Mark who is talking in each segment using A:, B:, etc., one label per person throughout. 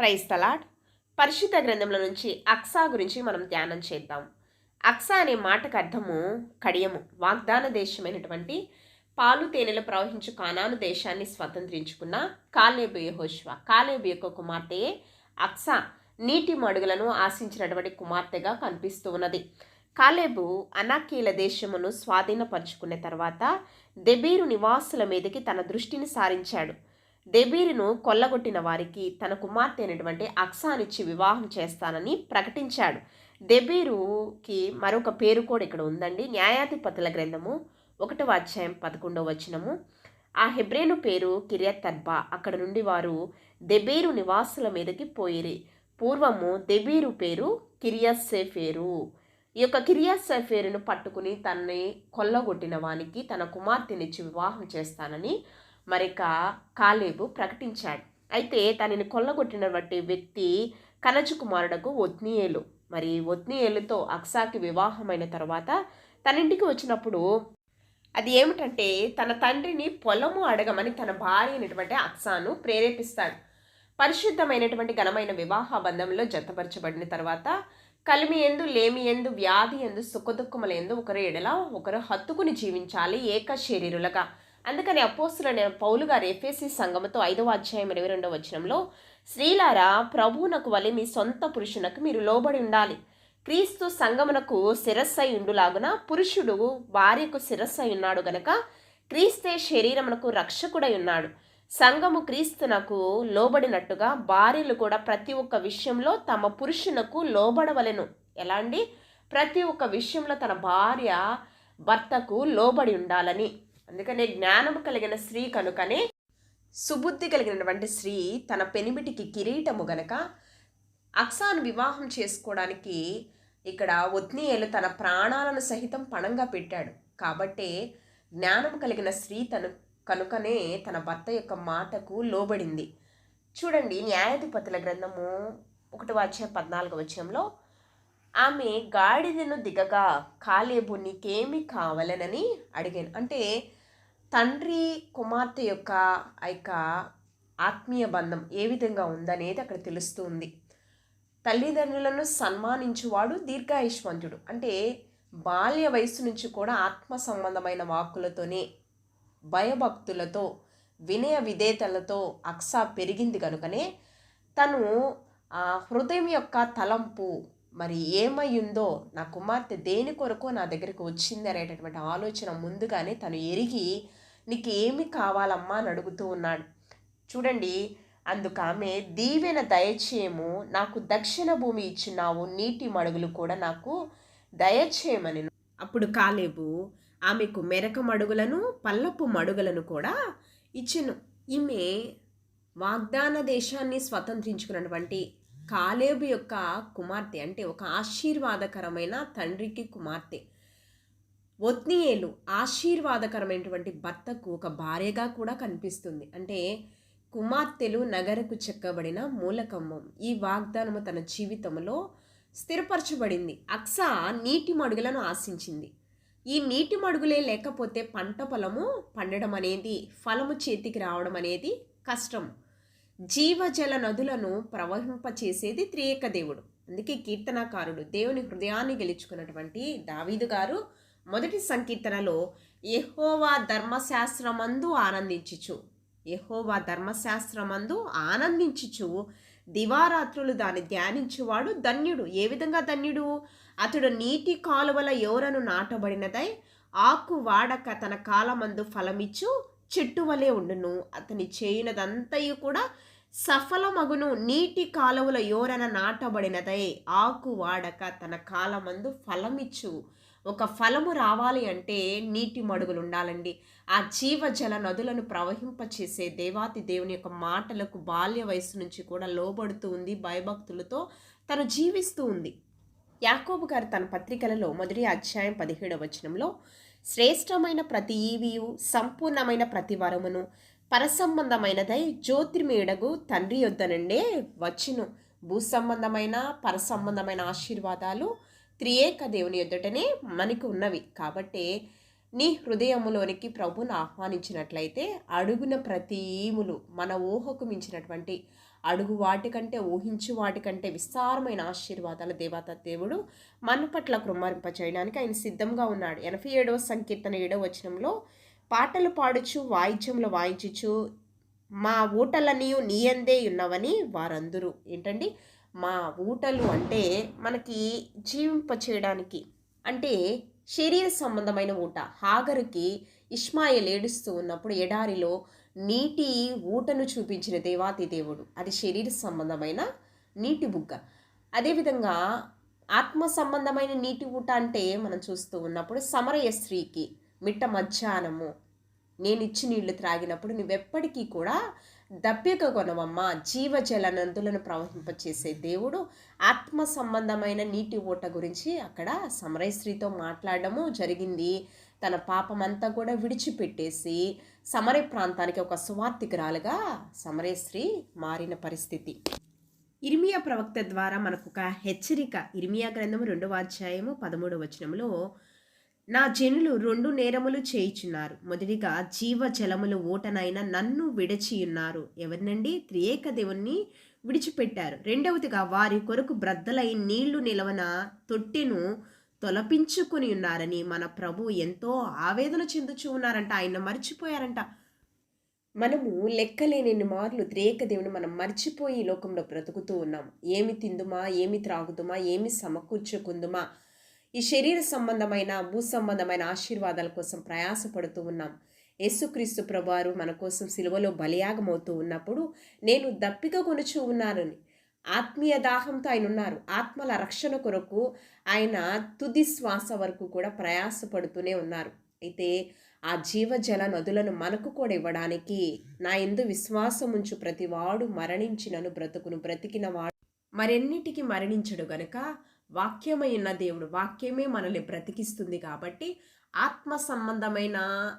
A: క్రైస్తలాడ్ పరిశుద్ధ గ్రంథంలో నుంచి అక్సా గురించి మనం ధ్యానం చేద్దాం. అక్సా అనే మాటకు అర్థము కడియము వాగ్దాన దేశమైనటువంటి పాలు తేనెలు ప్రవహించు కానాను దేశాన్ని స్వతంత్రించుకున్న కాలేబు యహోష్వా. కాలేబు యొక్క కుమార్తె అక్సా నీటి మడుగులను ఆశించినటువంటి కుమార్తెగా కనిపిస్తూ ఉన్నది. కాలేబు అనాకీల దేశమును స్వాధీనపరుచుకున్న తర్వాత దెబీరు నివాసుల మీదకి తన దృష్టిని సారించాడు. దెబీరును కొల్లగొట్టిన వారికి తన కుమార్తె అయినటువంటి అక్సానిచ్చి వివాహం చేస్తానని ప్రకటించాడు. దెబీరుకి మరొక పేరు కూడా ఇక్కడ ఉందండి. న్యాయాధిపతుల గ్రంథము ఒకటవ అధ్యాయం పదకొండవ వచనము. ఆ హెబ్రేను పేరు కిరియత్ అక్కడ నుండి వారు దెబీరు నివాసుల మీదకి పోయిరి. పూర్వము దెబీరు పేరు కిరియస్సేఫేరు. ఈ యొక్క కిరియాసఫేరును పట్టుకుని తనని కొల్లగొట్టిన వానికి తన కుమార్తెనిచ్చి వివాహం చేస్తానని మరిక కాలేబు ప్రకటించాడు. అయితే తనని కొల్లగొట్టినటువంటి వ్యక్తి కనజు కుమారుడకు మరి ఒత్నియేలుతో అక్సాకి వివాహమైన తర్వాత తన ఇంటికి వచ్చినప్పుడు అది ఏమిటంటే తన తండ్రిని పొలము అడగమని తన భార్య అయినటువంటి అక్సాను ప్రేరేపిస్తాడు. పరిశుద్ధమైనటువంటి ఘనమైన వివాహ బంధంలో జతపరచబడిన తర్వాత కలిమి ఎందు లేమి ఎందు వ్యాధి ఎందు సుఖదుఖముల ఎందు ఒకరు ఎడల ఒకరు హత్తుకుని జీవించాలి ఏక శరీరులుగా. అందుకని అపోస్తులైన పౌలు గారు ఎఫ్ఎస్సి సంఘముతో ఐదవ అధ్యాయం ఇరవై రెండవ వచనంలో స్త్రీలారా ప్రభువునకు వలె మీ సొంత పురుషునకు మీరు లోబడి ఉండాలి. క్రీస్తు సంగమునకు శిరస్సై ఉండులాగున పురుషుడు భార్యకు శిరస్సై ఉన్నాడు గనక క్రీస్తే శరీరమునకు రక్షకుడై ఉన్నాడు. సంఘము క్రీస్తునకు లోబడినట్టుగా భార్యలు కూడా ప్రతి ఒక్క విషయంలో తమ పురుషునకు లోబడవలెను. ఎలా అండి? ప్రతి ఒక్క విషయంలో తన భార్య భర్తకు లోబడి ఉండాలని. అందుకనే జ్ఞానము కలిగిన స్త్రీ కనుకనే సుబుద్ధి కలిగినటువంటి స్త్రీ తన పెనిమిటికి కిరీటము గనక అక్సాను వివాహం చేసుకోవడానికి ఇక్కడ ఒత్నీయేలు తన ప్రాణాలను సహితం పణంగా పెట్టాడు. కాబట్టే జ్ఞానం కలిగిన స్త్రీ తను కనుకనే తన భర్త యొక్క మాటకు లోబడింది. చూడండి న్యాయాధిపతుల గ్రంథము ఒకటి వచ్చే పద్నాలుగు వచ్చంలో ఆమె గాడిదను దిగగా కాలేబు నీకేమి కావాలనని అడిగాను. అంటే తండ్రి కుమార్తె యొక్క ఆ యొక్క ఆత్మీయ బంధం ఏ విధంగా ఉందనేది అక్కడ తెలుస్తుంది. తల్లిదండ్రులను సన్మానించువాడు దీర్ఘాయుష్మంతుడు. అంటే బాల్య వయసు నుంచి కూడా ఆత్మ సంబంధమైన వాక్కులతోనే భయభక్తులతో వినయ విధేతలతో అక్సా పెరిగింది కనుకనే తను ఆ హృదయం యొక్క తలంపు మరి ఏమయ్యిందో నా కుమార్తె దేని కొరకు నా దగ్గరికి వచ్చింది అనేటటువంటి ఆలోచన ముందుగానే తను ఎరిగి నీకు ఏమి కావాలమ్మా అని అడుగుతూ ఉన్నాడు. చూడండి అందుకు ఆమె దీవెన దయచేయము నాకు దక్షిణ భూమి ఇచ్చినావు నీటి మడుగులు కూడా నాకు దయచేయమని. అప్పుడు కాలేబు ఆమెకు మెరక మడుగులను పల్లపు మడుగులను కూడా ఇచ్చెను. ఈమె వాగ్దాన దేశాన్ని స్వతంత్రించుకున్నటువంటి కాలేబు యొక్క కుమార్తె అంటే ఒక ఆశీర్వాదకరమైన తండ్రికి కుమార్తె. ఒత్నియేలు ఆశీర్వాదకరమైనటువంటి భర్తకు ఒక భార్యగా కూడా కనిపిస్తుంది. అంటే కుమార్తెలు నగరకు చెక్కబడిన మూలకమ్మం. ఈ వాగ్దానము తన జీవితంలో స్థిరపరచబడింది. అక్స నీటి మడుగులను ఆశించింది. ఈ నీటి మడుగులే లేకపోతే పంట పొలము పండడం అనేది ఫలము చేతికి రావడం అనేది కష్టం. జీవజల నదులను ప్రవహింపచేసేది త్రియేక దేవుడు. అందుకే కీర్తనాకారుడు దేవుని హృదయాన్ని గెలుచుకున్నటువంటి దావీదు గారు మొదటి సంకీర్తనలో యెహోవా ధర్మశాస్త్రమందు ఆనందించుచు యెహోవా ధర్మశాస్త్రమందు ఆనందించుచు దివారాత్రులు దాన్ని ధ్యానించువాడు ధన్యుడు. ఏ విధంగా ధన్యుడు? అతడు నీటి కాలువల ఎవరను నాటబడినదై ఆకు వాడక తన కాలమందు ఫలమిచ్చు చెట్టు వలె ఉండును. అతని చేయనదంతయు కూడా సఫలమగును. నీటి కాలువల యోరన నాటబడినదై ఆకు వాడక తన కాలమందు ఫలమిచ్చు ఒక ఫలము రావాలి అంటే నీటి మడుగులు ఉండాలండి ఆ జీవజల నదులను ప్రవహింపచేసే దేవాతి దేవుని యొక్క మాటలకు బాల్య వయసు నుంచి కూడా లోబడుతూ ఉంది భయభక్తులతో తను జీవిస్తూ ఉంది. యాకోబు గారు తన పత్రికలలో మొదటి అధ్యాయం పదిహేడవ వచనంలో శ్రేష్టమైన ప్రతి ఈవియు సంపూర్ణమైన ప్రతి వరమును పరసంబంధమైనదై జ్యోతిర్మేడగు తండ్రి యొద్దనండే వచ్చును. భూసంబంధమైన పరసంబంధమైన ఆశీర్వాదాలు త్రియేక దేవుని ఎదుటనే మనకు ఉన్నవి. కాబట్టే నీ హృదయములోనికి ప్రభుని ఆహ్వానించినట్లయితే అడుగున ప్రతీములు మన ఊహకు మించినటువంటి అడుగు వాటికంటే ఊహించు వాటికంటే విస్తారమైన ఆశీర్వాదాల దేవత దేవుడు మన పట్ల కృమ్మారింప చేయడానికి ఆయన సిద్ధంగా ఉన్నాడు. ఎనభై ఏడవ సంకీర్తన ఏడవ వచనంలో పాటలు పాడుచు వాయిద్యములు వాయించుచు మా ఊటలన్నీ నీయందే ఉన్నవని వారందరూ. ఏంటండి? మా ఊటలు అంటే మనకి జీవింప చేయడానికి అంటే శరీర సంబంధమైన ఊట. హాగరుకి ఇష్మాయిల్ ఏడుస్తూ ఉన్నప్పుడు ఎడారిలో నీటి ఊటను చూపించిన దేవాతి దేవుడు. అది శరీర సంబంధమైన నీటి బుగ్గ. అదేవిధంగా ఆత్మ సంబంధమైన నీటి ఊట అంటే మనం చూస్తూ ఉన్నప్పుడు సమరయ స్త్రీకి మిట్ట మధ్యాహ్నము నేను ఇచ్చి నీళ్ళు త్రాగినప్పుడు నువ్వెప్పటికీ కూడా దప్పిక కొనవమ్మ జీవజల నందులను ప్రవహింపచేసే దేవుడు ఆత్మ సంబంధమైన నీటి ఓట గురించి అక్కడ సమరయశ్రీతో మాట్లాడము మాట్లాడడము జరిగింది. తన పాపమంతా కూడా విడిచిపెట్టేసి సమరయ ప్రాంతానికి ఒక సువార్థికురాలుగా సమరయశ్రీ మారిన పరిస్థితి. ఇర్మియా ప్రవక్త ద్వారా మనకు ఒక హెచ్చరిక. ఇర్మియా గ్రంథము రెండవ అధ్యాయము పదమూడవ వచనంలో నా జనులు రెండు నేరములు చేయిచున్నారు. మొదటిగా జీవ జలములు ఓటనైన నన్ను విడచియున్నారు. ఎవరినండి? త్రియేక దేవుణ్ణి విడిచిపెట్టారు. రెండవదిగా వారి కొరకు బ్రద్దలై నీళ్ళు నిలవన తొట్టెను తొలపించుకుని ఉన్నారని మన ప్రభు ఎంతో ఆవేదన చెందుచూ ఉన్నారంట. ఆయన మర్చిపోయారంట. మనము లెక్కలేని మార్లు త్రేక దేవుని మనం మర్చిపోయి ఈ లోకంలో బ్రతుకుతూ ఉన్నాం ఏమి తిందుమా? ఏమి త్రాగుదుమా? ఏమి సమకూర్చుకుందుమా? ఈ శరీర సంబంధమైన భూ సంబంధమైన ఆశీర్వాదాల కోసం ప్రయాసపడుతూ ఉన్నాం. యేసుక్రీస్తు ప్రభువారు మన కోసం సిలువలో బలియాగమవుతూ ఉన్నప్పుడు నేను దప్పిక కొనుచు ఉన్నానని ఆత్మీయ దాహంతో ఆయన ఉన్నారు. ఆత్మల రక్షణ కొరకు ఆయన తుది శ్వాస వరకు కూడా ప్రయాసపడుతూనే ఉన్నారు. అయితే ఆ జీవజల నదులను మనకు కూడా ఇవ్వడానికి నా ఎందు విశ్వాసం ఉంచు ప్రతివాడు మరణించినను బ్రతుకును బ్రతికిన వాడు మరెన్నిటికీ మరణించడు గనుక వాక్యమై ఉన్న దేవుడు వాక్యమే మనల్ని బ్రతికిస్తుంది కాబట్టి ఆత్మ సంబంధమైన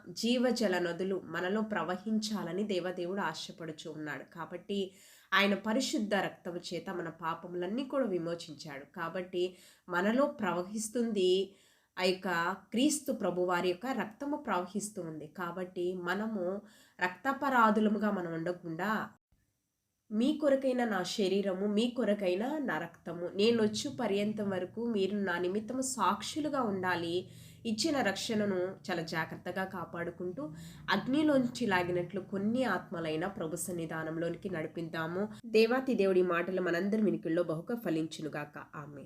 A: జీవజల నదులు మనలో ప్రవహించాలని దేవదేవుడు ఆశపడుచు ఉన్నాడు. కాబట్టి ఆయన పరిశుద్ధ రక్తము చేత మన పాపములన్నీ కూడా విమోచించాడు. కాబట్టి మనలో ప్రవహిస్తుంది ఆ యొక్క క్రీస్తు ప్రభువారి యొక్క రక్తము ప్రవహిస్తూ ఉంది. కాబట్టి మనము రక్తపరాధులముగా మనం ఉండకుండా మీ కొరకైన నా శరీరము మీ కొరకైన నా రక్తము. నేను వచ్చు పర్యంతం వరకు మీరు నా నిమిత్తము సాక్షులుగా ఉండాలి. ఇచ్చిన రక్షణను చాలా జాగ్రత్తగా కాపాడుకుంటూ అగ్నిలోంచి లాగినట్లు కొన్ని ఆత్మలైన ప్రభు సన్నిధానంలోనికి నడిపిద్దాము. దేవాతి దేవుడి మాటలు మనందరి వినికిల్లో బహుక ఫలించునుగాక. ఆమె